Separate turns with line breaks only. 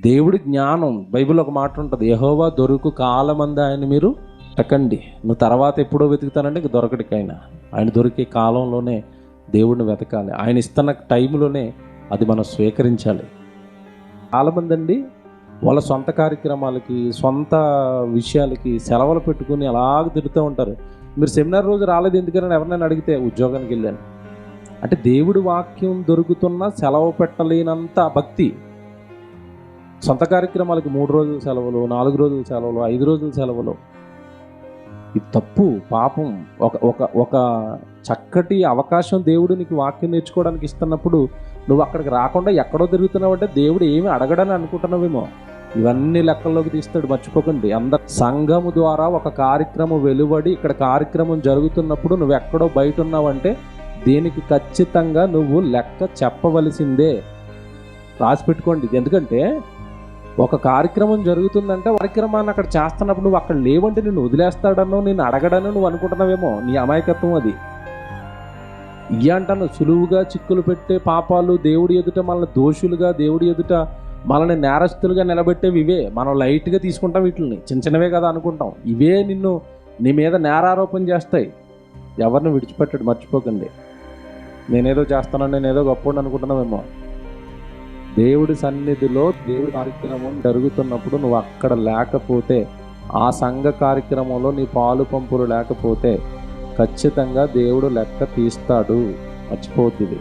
దేవుడి జ్ఞానం బైబిల్ ఒక మాట ఉంటుంది యహోవా దొరుకు కాలమంది ఆయన మీరు ఎక్కండి. నువ్వు తర్వాత ఎప్పుడో వెతుకుతానంటే ఇంక దొరకడికైనా. ఆయన దొరికే కాలంలోనే దేవుడిని వెతకాలి. ఆయన ఇస్తున్న టైంలోనే అది మనం స్వీకరించాలి. చాలామంది అండి వాళ్ళ సొంత కార్యక్రమాలకి సొంత విషయాలకి సెలవులు పెట్టుకుని అలాగ తిరుగుతూ ఉంటారు. మీరు సెమినార్ రోజు రాలేదు ఎందుకని ఎవరినైనా అడిగితే ఉద్యోగానికి వెళ్ళాను. అంటే దేవుడి వాక్యం దొరుకుతున్న సెలవు పెట్టలేనంత భక్తి. సొంత కార్యక్రమాలకి మూడు రోజుల సెలవులు నాలుగు రోజుల సెలవులు ఐదు రోజుల సెలవులు. ఇది తప్పు పాపం. ఒక ఒక ఒక చక్కటి అవకాశం దేవుడు నీకు వాక్యం నేర్చుకోవడానికి ఇస్తున్నప్పుడు నువ్వు అక్కడికి రాకుండా ఎక్కడో తిరుగుతున్నావు అంటే దేవుడు ఏమి అడగడని అనుకుంటున్నావేమో. ఇవన్నీ లెక్కల్లోకి తీస్తాడు మర్చిపోకండి. అందరు సంఘము ద్వారా ఒక కార్యక్రమం వెలువడి ఇక్కడ కార్యక్రమం జరుగుతున్నప్పుడు నువ్వు ఎక్కడో బయట ఉన్నావంటే దీనికి ఖచ్చితంగా నువ్వు లెక్క చెప్పవలసిందే. రాసి పెట్టుకోండి. ఎందుకంటే ఒక కార్యక్రమం జరుగుతుందంటే కార్యక్రమాన్ని అక్కడ చేస్తున్నప్పుడు నువ్వు అక్కడ లేవంటే నిన్ను వదిలేస్తాడనో నేను అడగడనో నువ్వు అనుకుంటున్నావేమో? నీ అమాయకత్వం అది. ఇయ్యంటాను సులువుగా చిక్కులు పెట్టే పాపాలు దేవుడి ఎదుట మనల్ని దోషులుగా దేవుడి ఎదుట మనల్ని నేరస్తులుగా నిలబెట్టేవి ఇవే. మనం లైట్గా తీసుకుంటాం వీటిని చిన్న చిన్నవే కదా అనుకుంటాం. ఇవే నిన్ను నీ మీద నేరారోపణ చేస్తాయి. ఎవరిని విడిచిపెట్టడు? మర్చిపోకండి. నేనేదో చేస్తానని నేనేదో గొప్ప అనుకుంటున్నామేమో దేవుడి సన్నిధిలో దేవుడి కార్యక్రమం జరుగుతున్నప్పుడు నువ్వు అక్కడ లేకపోతే ఆ సంఘ కార్యక్రమంలో నీ పాలు పంపులు లేకపోతే ఖచ్చితంగా దేవుడు లెక్క తీస్తాడు. మర్చిపోతుంది